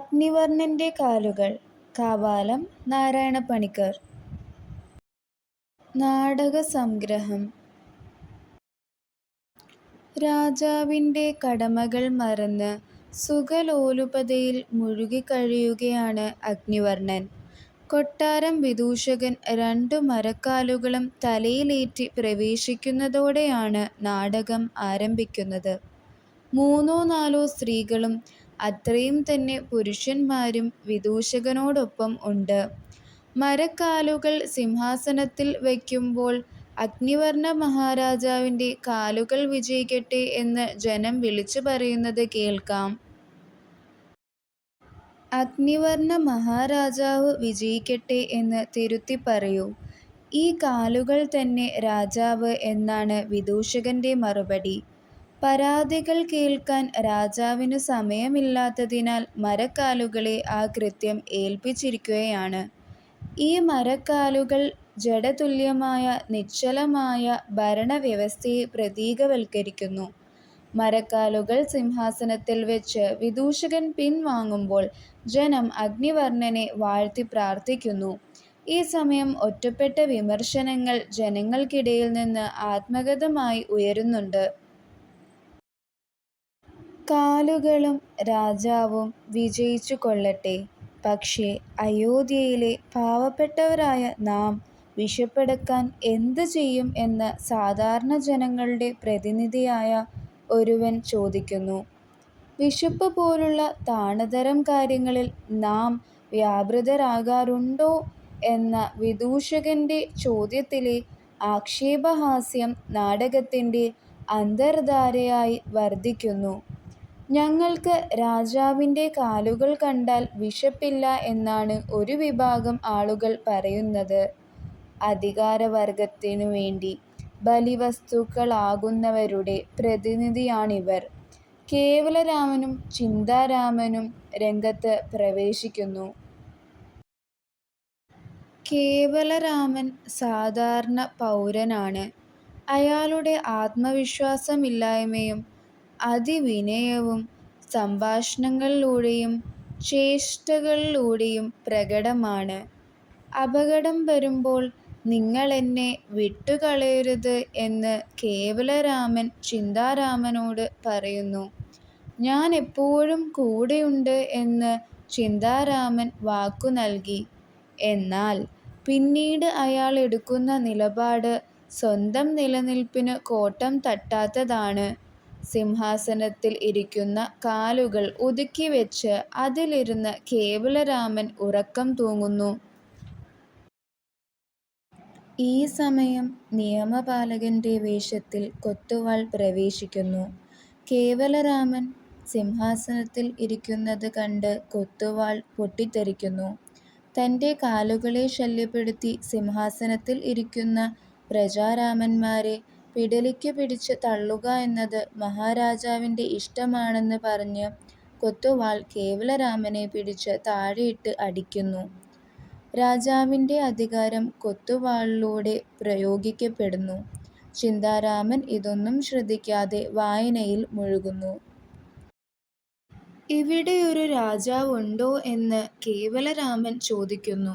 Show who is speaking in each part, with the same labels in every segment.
Speaker 1: അഗ്നിവർണന്റെ കാലുകൾ കാവാലം നാരായണ പണിക്കർ നാടക സംഗ്രഹം രാജാവിന്റെ കടമകൾ മറന്ന് സുഖലോലുപതയിൽ മുഴുകിക്കഴിയുകയാണ് അഗ്നിവർണൻ. കൊട്ടാരം വിദൂഷകൻ രണ്ടു മരക്കാലുകളും തലയിലേറ്റി പ്രവേശിക്കുന്നതോടെയാണ് നാടകം ആരംഭിക്കുന്നത്. മൂന്നോ നാലോ സ്ത്രീകളും അത്രയും തന്നെ പുരുഷന്മാരും വിദൂഷകനോടൊപ്പം ഉണ്ട്. മരക്കാലുകൾ സിംഹാസനത്തിൽ വയ്ക്കുമ്പോൾ അഗ്നിവർണ മഹാരാജാവിന്റെ കാലുകൾ വിജയിക്കട്ടെ എന്ന് ജനം വിളിച്ചു പറയുന്നത് കേൾക്കാം. അഗ്നിവർണ മഹാരാജാവ് വിജയിക്കട്ടെ എന്ന് തിരുത്തി പറയൂ ഈ കാലുകൾ തന്നെ രാജാവ് എന്നാണ് വിദൂഷകന്റെ മറുപടി. പരാതികൾ കേൾക്കാൻ രാജാവിനു സമയമില്ലാത്തതിനാൽ മരക്കാലുകളെ ആ കൃത്യം ഏൽപ്പിച്ചിരിക്കുകയാണ്. ഈ മരക്കാലുകൾ ജഡതുല്യമായ നിശ്ചലമായ ഭരണവ്യവസ്ഥയെ പ്രതീകവൽക്കരിക്കുന്നു. മരക്കാലുകൾ സിംഹാസനത്തിൽ വെച്ച് വിദൂഷകൻ പിൻവാങ്ങുമ്പോൾ ജനം അഗ്നിവർണനെ വാഴ്ത്തി പ്രാർത്ഥിക്കുന്നു. ഈ സമയം ഒറ്റപ്പെട്ട വിമർശനങ്ങൾ ജനങ്ങൾക്കിടയിൽ നിന്ന് ആത്മഗതമായി ഉയരുന്നുണ്ട്. കാലുകളും രാജാവും വിജയിച്ചു കൊള്ളട്ടെ പക്ഷേ അയോധ്യയിലെ പാവപ്പെട്ടവരായ നാം വിശപ്പടക്കാൻ എന്ത് ചെയ്യും എന്ന് സാധാരണ ജനങ്ങളുടെ പ്രതിനിധിയായ ഒരുവൻ ചോദിക്കുന്നു. വിശപ്പ് പോലുള്ള താണതരം കാര്യങ്ങളിൽ നാം വ്യാപൃതരാകാറുണ്ടോ എന്ന വിദൂഷകന്റെ ചോദ്യത്തിലെ ആക്ഷേപഹാസ്യം നാടകത്തിന്റെ അന്തർധാരയായി വർദ്ധിക്കുന്നു. ഞങ്ങൾക്ക് രാജാവിന്റെ കാലുകൾ കണ്ടാൽ വിശപ്പില്ല എന്നാണ് ഒരു വിഭാഗം ആളുകൾ പറയുന്നത്. അധികാരവർഗത്തിനു വേണ്ടി ബലിവസ്തുക്കളാകുന്നവരുടെ പ്രതിനിധിയാണിവർ. കേവലരാമനും ചിന്താരാമനും രംഗത്ത് പ്രവേശിക്കുന്നു. കേവലരാമൻ സാധാരണ പൗരനാണ്. അയാളുടെ ആത്മവിശ്വാസമില്ലായ്മയും അതിവിനയവും സംഭാഷണങ്ങളിലൂടെയും ചേഷ്ടകളിലൂടെയും പ്രകടമാണ്. അപകടം വരുമ്പോൾ നിങ്ങൾ നിങ്ങളെന്നെ വിട്ടുകളയരുത് എന്ന് കേവലരാമൻ ചിന്താരാമനോട് പറയുന്നു. ഞാൻ എപ്പോഴും കൂടെയുണ്ട് എന്ന് ചിന്താരാമൻ വാക്കുനൽകി. എന്നാൽ പിന്നീട് അയാൾ എടുക്കുന്ന നിലപാട് സ്വന്തം നിലനിൽപ്പിനു കോട്ടം തട്ടാത്തതാണ്. സിംഹാസനത്തിൽ ഇരിക്കുന്ന കാലുകൾ ഒതുക്കിവെച്ച് അതിലിരുന്ന് കേവലരാമൻ ഉറക്കം തൂങ്ങുന്നു. ഈ സമയം നിയമപാലകന്റെ വേഷത്തിൽ കൊത്തുവാൾ പ്രവേശിക്കുന്നു. കേവലരാമൻ സിംഹാസനത്തിൽ ഇരിക്കുന്നത് കണ്ട് കൊത്തുവാൾ പൊട്ടിത്തെറിക്കുന്നു. തന്റെ കാലുകളെ ശല്യപ്പെടുത്തി സിംഹാസനത്തിൽ ഇരിക്കുന്ന പ്രജാരാമന്മാരെ പിടലിക്കു പിടിച്ച് തള്ളുക എന്നത് മഹാരാജാവിന്റെ ഇഷ്ടമാണെന്ന് പറഞ്ഞ് കൊത്തുവാൾ കേവലരാമനെ പിടിച്ച് താഴെയിട്ട് അടിക്കുന്നു. രാജാവിന്റെ അധികാരം കൊത്തുവാളിലൂടെ പ്രയോഗിക്കപ്പെടുന്നു. ചിന്താരാമൻ ഇതൊന്നും ശ്രദ്ധിക്കാതെ വായനയിൽ മുഴുകുന്നു. ഇവിടെയൊരു രാജാവുണ്ടോ എന്ന് കേവലരാമൻ ചോദിക്കുന്നു.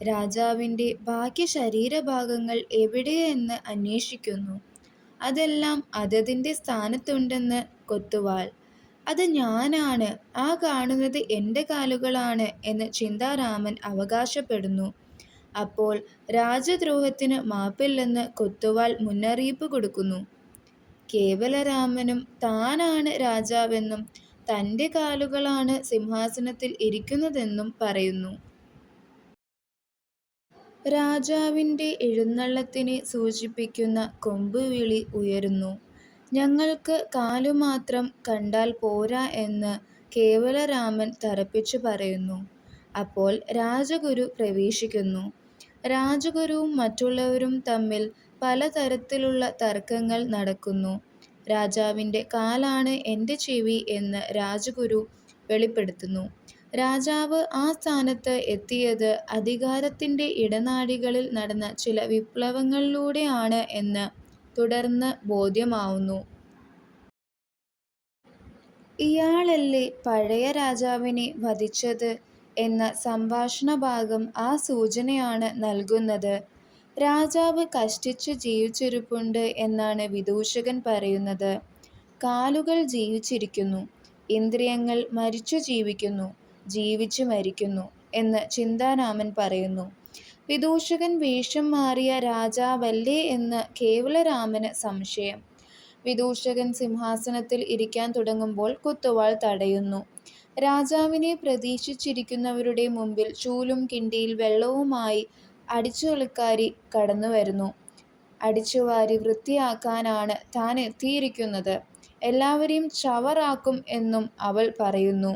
Speaker 1: രാജാവിന്റെ ബാക്കി ശരീരഭാഗങ്ങൾ എവിടെയെന്ന് അന്വേഷിക്കുന്നു. അതെല്ലാം അതതിന്റെ സ്ഥാനത്തുണ്ടെന്ന് കൊത്തുവാൾ. അത് ഞാനാണ് ആ കാണുന്നത് എന്റെ കാലുകളാണ് എന്ന് ചിന്താരാമൻ അവകാശപ്പെടുന്നു. അപ്പോൾ രാജദ്രോഹത്തിന് മാപ്പില്ലെന്ന് കൊത്തുവാൾ മുന്നറിയിപ്പ് കൊടുക്കുന്നു. കേവലരാമനും താനാണ് രാജാവെന്നും തന്റെ കാലുകളാണ് സിംഹാസനത്തിൽ ഇരിക്കുന്നതെന്നും പറയുന്നു. രാജാവിന്റെ എഴുന്നള്ളത്തിനെ സൂചിപ്പിക്കുന്ന കൊമ്പുവിളി ഉയരുന്നു. ഞങ്ങൾക്ക് കാലുമാത്രം കണ്ടാൽ പോരാ എന്ന് കേവലരാമൻ തറപ്പിച്ചു പറയുന്നു. അപ്പോൾ രാജഗുരു പ്രവേശിക്കുന്നു. രാജഗുരുവും മറ്റുള്ളവരും തമ്മിൽ പലതരത്തിലുള്ള തർക്കങ്ങൾ നടക്കുന്നു. രാജാവിന്റെ കാലാണ് എന്റെ ചെവി എന്ന് രാജഗുരു വെളിപ്പെടുത്തുന്നു. രാജാവ് ആ സ്ഥാനത്ത് എത്തിയത് അധികാരത്തിന്റെ ഇടനാഴികളിൽ നടന്ന ചില വിപ്ലവങ്ങളിലൂടെയാണ് എന്ന് തുടർന്ന് ബോധ്യമാവുന്നു. ഇയാളല്ലേ പഴയ രാജാവിനെ വധിച്ചത് എന്ന സംഭാഷണഭാഗം ആ സൂചനയാണ് നൽകുന്നത്. രാജാവ് കഷ്ടിച്ചു ജീവിച്ചിരിപ്പുണ്ട് എന്നാണ് വിദൂഷകൻ പറയുന്നത്. കാലുകൾ ജീവിച്ചിരിക്കുന്നു. ഇന്ദ്രിയങ്ങൾ മരിച്ചു ജീവിക്കുന്നു. ജീവിച്ചു മരിക്കുന്നു എന്ന് ചിന്താരാമൻ പറയുന്നു. വിദൂഷകൻ വേഷം മാറിയ രാജാവല്ലേ എന്ന് കേവലരാമന് സംശയം. വിദൂഷകൻ സിംഹാസനത്തിൽ ഇരിക്കാൻ തുടങ്ങുമ്പോൾ കുത്തുവാൾ തടയുന്നു. രാജാവിനെ പ്രതീക്ഷിച്ചിരിക്കുന്നവരുടെ മുമ്പിൽ ചൂലും കിണ്ടിയിൽ വെള്ളവുമായി അടിച്ചുകളിക്കാരി കടന്നു കടന്നുവരുന്നു. അടിച്ചുവാരി വൃത്തിയാക്കാനാണ് താൻ എത്തിയിരിക്കുന്നത്. എല്ലാവരെയും ചവറാക്കും എന്നും അവൾ പറയുന്നു.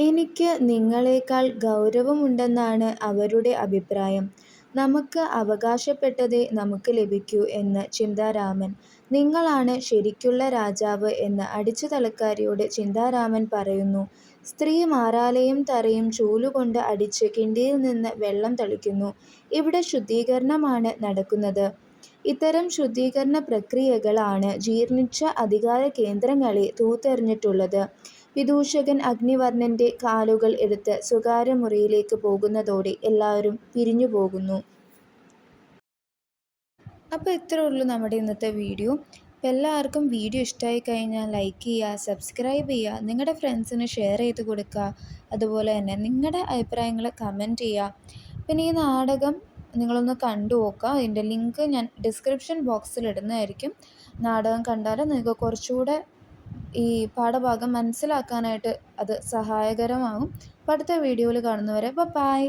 Speaker 1: എനിക്ക് നിങ്ങളേക്കാൾ ഗൗരവമുണ്ടെന്നാണ് അവരുടെ അഭിപ്രായം. നമുക്ക് അവകാശപ്പെട്ടതേ നമുക്ക് ലഭിക്കൂ എന്ന് ചിന്താരാമൻ. നിങ്ങളാണ് ശരിക്കുള്ള രാജാവ് എന്ന് അടിച്ചുതളിക്കാരിയോട് ചിന്താരാമൻ പറയുന്നു. സ്ത്രീ മാറാലയും തറയും ചൂലുകൊണ്ട് അടിച്ച് കിണ്ടിയിൽ നിന്ന് വെള്ളം തളിക്കുന്നു. ഇവിടെ ശുദ്ധീകരണമാണ് നടക്കുന്നത്. ഇത്തരം ശുദ്ധീകരണ പ്രക്രിയകളാണ് ജീർണിച്ച അധികാര കേന്ദ്രങ്ങളെ തൂത്തെറിഞ്ഞിട്ടുള്ളത്. വിദൂഷകൻ അഗ്നിവർണന്റെ കാലുകൾ എടുത്ത് സ്വകാര്യമുറിയിലേക്ക് പോകുന്നതോടെ എല്ലാവരും പിരിഞ്ഞുപോകുന്നു. അപ്പോൾ ഇത്രയേ ഉള്ളൂ നമ്മുടെ ഇന്നത്തെ വീഡിയോ. എല്ലാവർക്കും വീഡിയോ ഇഷ്ടമായി കഴിഞ്ഞാൽ ലൈക്ക് ചെയ്യുക, സബ്സ്ക്രൈബ് ചെയ്യുക, നിങ്ങളുടെ ഫ്രണ്ട്സിന് ഷെയർ ചെയ്ത് കൊടുക്കുക. അതുപോലെ തന്നെ നിങ്ങളുടെ അഭിപ്രായങ്ങൾ കമന്റ് ചെയ്യുക. പിന്നെ ഈ നാടകം നിങ്ങളൊന്ന് കണ്ടു നോക്കുക. അതിന്റെ ലിങ്ക് ഞാൻ ഡിസ്ക്രിപ്ഷൻ ബോക്സിൽ ഇടുന്നതായിരിക്കും. നാടകം കണ്ടാൽ നിങ്ങൾക്ക് കുറച്ചുകൂടെ ഈ പാഠഭാഗം മനസ്സിലാക്കാനായിട്ട് അത് സഹായകരമാകും. അപ്പോൾ അടുത്ത വീഡിയോയിൽ കാണുന്നവരെ ബൈ.